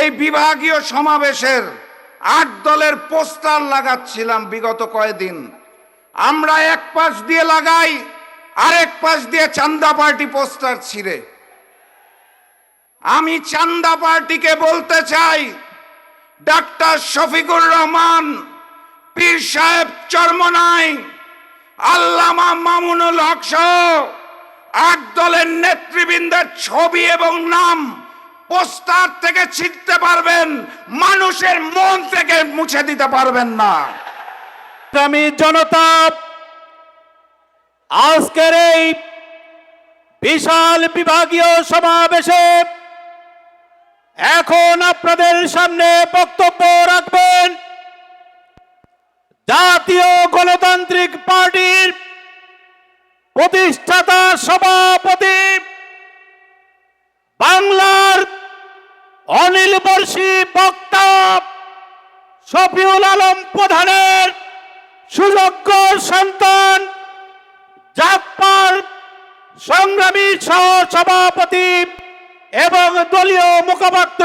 এই বিভাগীয় সমাবেশের আট দলের পোস্টার লাগাচ্ছিলাম বিগত কয়েকদিন আমরা এক পাশ দিয়ে লাগাই, আরেক পাশ দিয়ে চান্দা পার্টি পোস্টার ছিঁড়ে। আমি চান্দা পার্টিকে বলতে চাই, ডাক্তার শফিকুর রহমান, পীর সাহেব চরমনাই, আল্লামা মামুনুল হক সহ আট দলের নেতৃবৃন্দের ছবি এবং নাম পোস্টার থেকে ছিটতে পারবেন, মানুষের মন থেকে মুছে দিতে পারবেন না। আমি জনতা, আজকের এই বিশাল বিভাগীয় সমাবেশে এখন আপনাদের সামনে বক্তব্য রাখবেন জাতীয় গণতান্ত্রিক পার্টির প্রতিষ্ঠাতা সভাপতি বাংলার অনিল বর্ষী বক্তা শফিউল আলম প্রধানের সুযোগ্য সন্তান জাপার সংগ্রামী সহ সভাপতি এবং দলীয় মুখপাত্র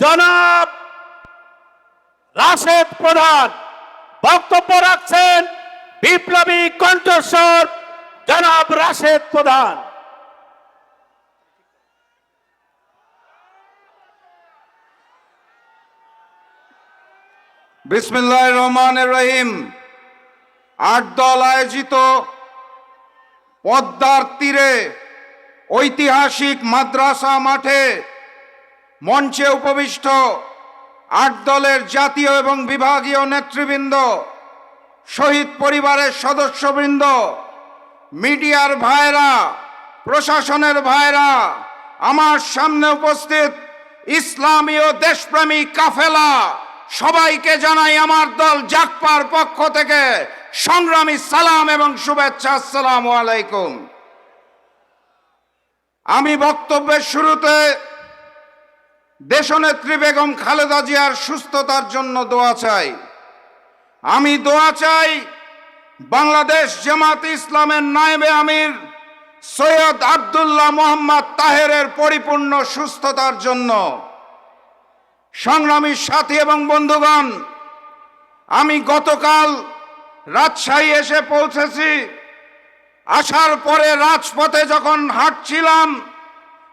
জনাব রাশেদ প্রধান। বক্তব্য রাখছেন বিপ্লবী কণ্ঠস্বর জনাব রাশেদ প্রধান। বিসমিল্লাহ রহমান রহিম। আট দল আয়োজিত পদ্মার তীরে ঐতিহাসিক মাদ্রাসা মাঠে মঞ্চে উপবিষ্ট আট দলের জাতীয় এবং বিভাগীয় নেতৃবৃন্দ, শহীদ পরিবারের সদস্যবৃন্দ, মিডিয়ার ভাইরা প্রশাসনের ভাইরা আমার সামনে উপস্থিত ইসলামীয় দেশপ্রেমী কাফেলা সবাইকে জানাই আমার দল জাকপার পক্ষ থেকে সংগ্রামী সালাম এবং শুভেচ্ছা, আসসালামু আলাইকুম। আমি বক্তব্যের শুরুতে দেশনেত্রী বেগম খালেদা জিয়ার সুস্থতার জন্য দোয়া চাই। আমি দোয়া চাই বাংলাদেশ জামাত ইসলামের নায়েবে আমির সৈয়দ আব্দুল্লাহ মোহাম্মদ তাহেরের পরিপূর্ণ সুস্থতার জন্য। সংগ্রামী সাথী এবং বন্ধুগণ, আমি গতকাল রাজশাহী এসে পৌঁছেছি। আসার পরে রাজপথে যখন হাঁটছিলাম,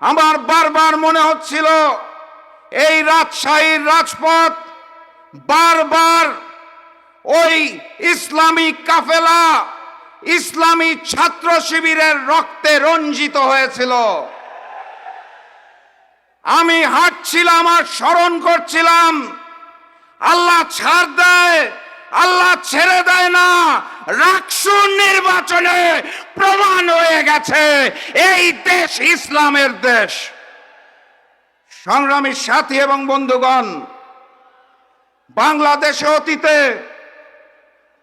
আমার বারবার মনে হচ্ছিল, এই রাজশাহীর রাজপথ বারবার ওই ইসলামী কাফেলা, ইসলামী ছাত্র শিবিরের রক্তে রঞ্জিত হয়েছিল। আমি হাঁটছিলাম আর স্মরণ করছিলাম। আল্লাহ ছাড় দেয়, আল্লাহ ছেড়ে দেয় না। রাকসুর নির্বাচনে প্রমাণ হয়ে গেছে, এই দেশ ইসলামের দেশ। সংগ্রামী সাথী এবং বন্ধুগণ, বাংলাদেশে অতীতে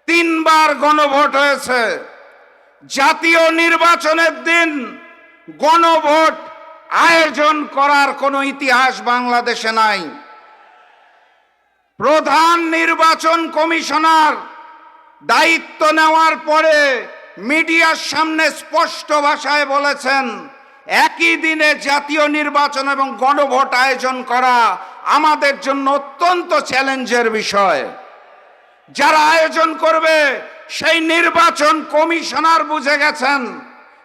তিনবার গণভোট হয়েছে। জাতীয় নির্বাচনের দিন গণভোট আয়োজন করার কোনো ইতিহাস বাংলাদেশে নাই। প্রধান নির্বাচন কমিশনার দায়িত্ব নেওয়ার পরে মিডিয়ার সামনে স্পষ্ট ভাষায় বলেছেন, একই দিনে জাতীয় নির্বাচন এবং গণভোট আয়োজন করা আমাদের জন্য অত্যন্ত চ্যালেঞ্জের বিষয়। যারা আয়োজন করবে, সেই নির্বাচন কমিশনার বুঝে গেছেন।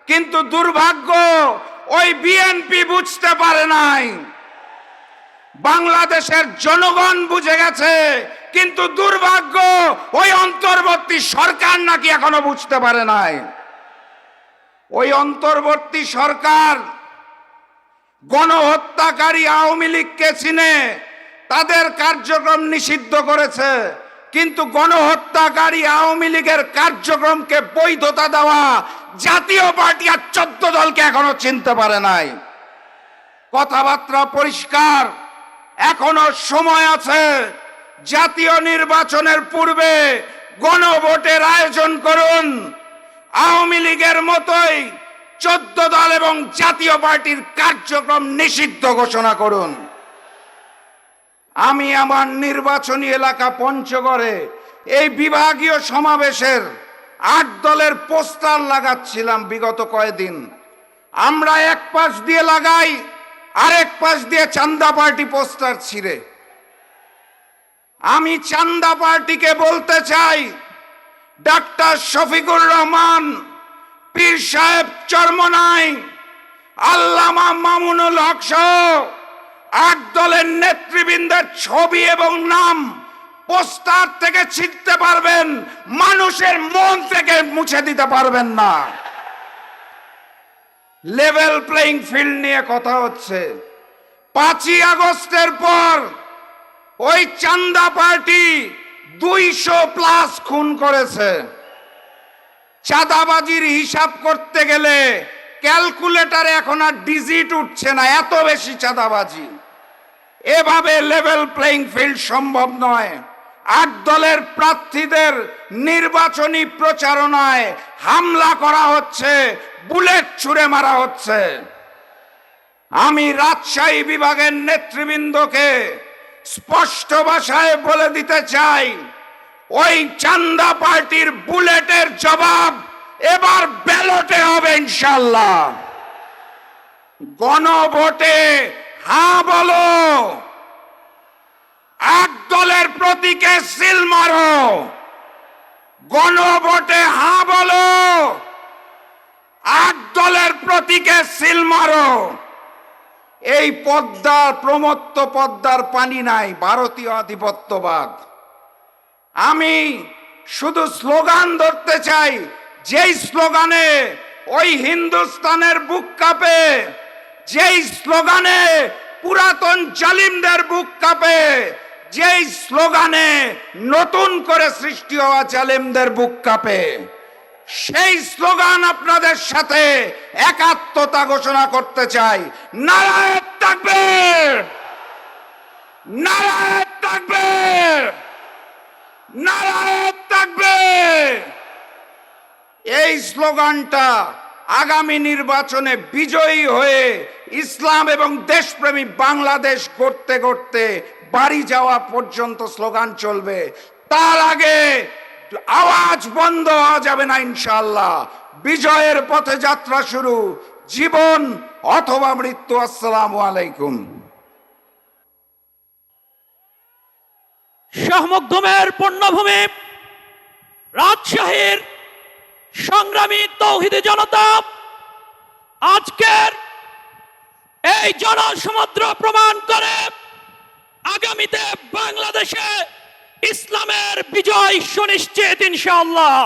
কিন্তু দুর্ভাগ্য ওই বিএনপি বুঝতে পারে নাই। বাংলাদেশের জনগণ বুঝে গেছে, কিন্তু দুর্ভাগ্য ওই অন্তর্বর্তী সরকার নাকি এখনও বুঝতে পারে নাই। ওই অন্তর্বর্তী সরকার গণহত্যাকারী আওয়ামী লীগকে চিনে, তাদের কার্যক্রম নিষিদ্ধ করেছে, কিন্তু গণহত্যাকারী আওয়ামী লীগের কার্যক্রমকে বৈধতা দেওয়া জাতীয় পার্টি আর চোদ্দ দলকে এখনও চিনতে পারে নাই। কথাবার্তা পরিষ্কার। এখনও সময় আছে। জাতীয় নির্বাচনের পূর্বে গণভোটের আয়োজন করুন। আওয়ামী লীগের মতোই চোদ্দ দল এবং জাতীয় পার্টির কার্যক্রম নিষিদ্ধ ঘোষণা করুন। আমি আমার নির্বাচনী এলাকা পঞ্চগড়ে এই বিভাগীয় সমাবেশের আট দলের পোস্টার লাগাচ্ছিলাম বিগত কয়েকদিন। আমরা এক পাশ দিয়ে লাগাই, আরেক পাশ দিয়ে চান্দা পার্টি পোস্টার ছিঁড়ে। আমি চান্দা পার্টিকে বলতে চাই, ডাক্তার শফিকুর রহমান, পীর সাহেব চর্মনাই, আল্লামা মামুনুল হক সহ আট দলের নেতৃবৃন্দের ছবি এবং নাম পোস্টার থেকে ছিটতে পারবেন, মানুষের মন থেকে মুছে দিতে পারবেন না। লেভেল প্লেইং ফিল্ড নিয়ে কথা হচ্ছে। পাঁচই আগস্টের পর ওই চান্দা পার্টি দুইশো প্লাস খুন করেছে। চাঁদাবাজির হিসাব করতে গেলে ক্যালকুলেটারে এখন আর ডিজিট উঠছে না, এত বেশি চাঁদাবাজি। এভাবে লেভেল প্লেইং ফিল্ড সম্ভব নয়। আট দলের প্রার্থীদের নির্বাচনী প্রচারণায় হামলা করা হচ্ছে, বুলেট ছুড়ে মারা হচ্ছে। আমি রাজশাহী বিভাগের নেতৃবৃন্দকে স্পষ্ট ভাষায় বলে দিতে চাই, ওই চান্দা পার্টির বুলেটের জবাব এবার ব্যালটে হবে ইনশাল্লাহ গণভোটে হ্যাঁ বলো। এক দলের প্রতীকে সিল মারো। গণভোটে হ্যাঁ বলো। এক দলের প্রতীকে সিল মারো। এই পদ্মার প্রমত্ত পদ্মার পানি নাই, ভারতীয় আধিপত্যবাদ। আমি শুধু স্লোগান ধরতে চাই, যেই স্লোগানে ওই হিন্দুস্তানের বুক কাঁপে, যেই স্লোগানে পুরাতন জালিমদের বুক কাঁপে যেই স্লোগানে নতুন করে সৃষ্টি হওয়া জালিমদের বুক কাঁপে, সেই স্লোগান আপনাদের সাথে একাত্মতা ঘোষণা করতে চাই। নারায়ণ থাকবে নারায়ণ থাকবে নারায়ণ থাকবে এই স্লোগানটা আগামী নির্বাচনে বিজয়ী হয়ে ইসলাম এবং দেশপ্রেমী বাংলাদেশ করতে করতে বাড়ি যাওয়া পর্যন্ত স্লোগান চলবে। তার আগে আওয়াজ বন্ধ হওয়া যাবে না ইনশাল্লাহ বিজয়ের পথে যাত্রা শুরু। জীবন অথবা মৃত্যু, আসসালামু আলাইকুম। শাহমকদমের পণ্যভূমি, রাজশাহীর সংগ্রামী তৌহিদি জনতা, আজকের এই জনসমুদ্র প্রমাণ করে আগামীতে বাংলাদেশে ইসলামের বিজয় সুনিশ্চিত ইনশাআল্লাহ।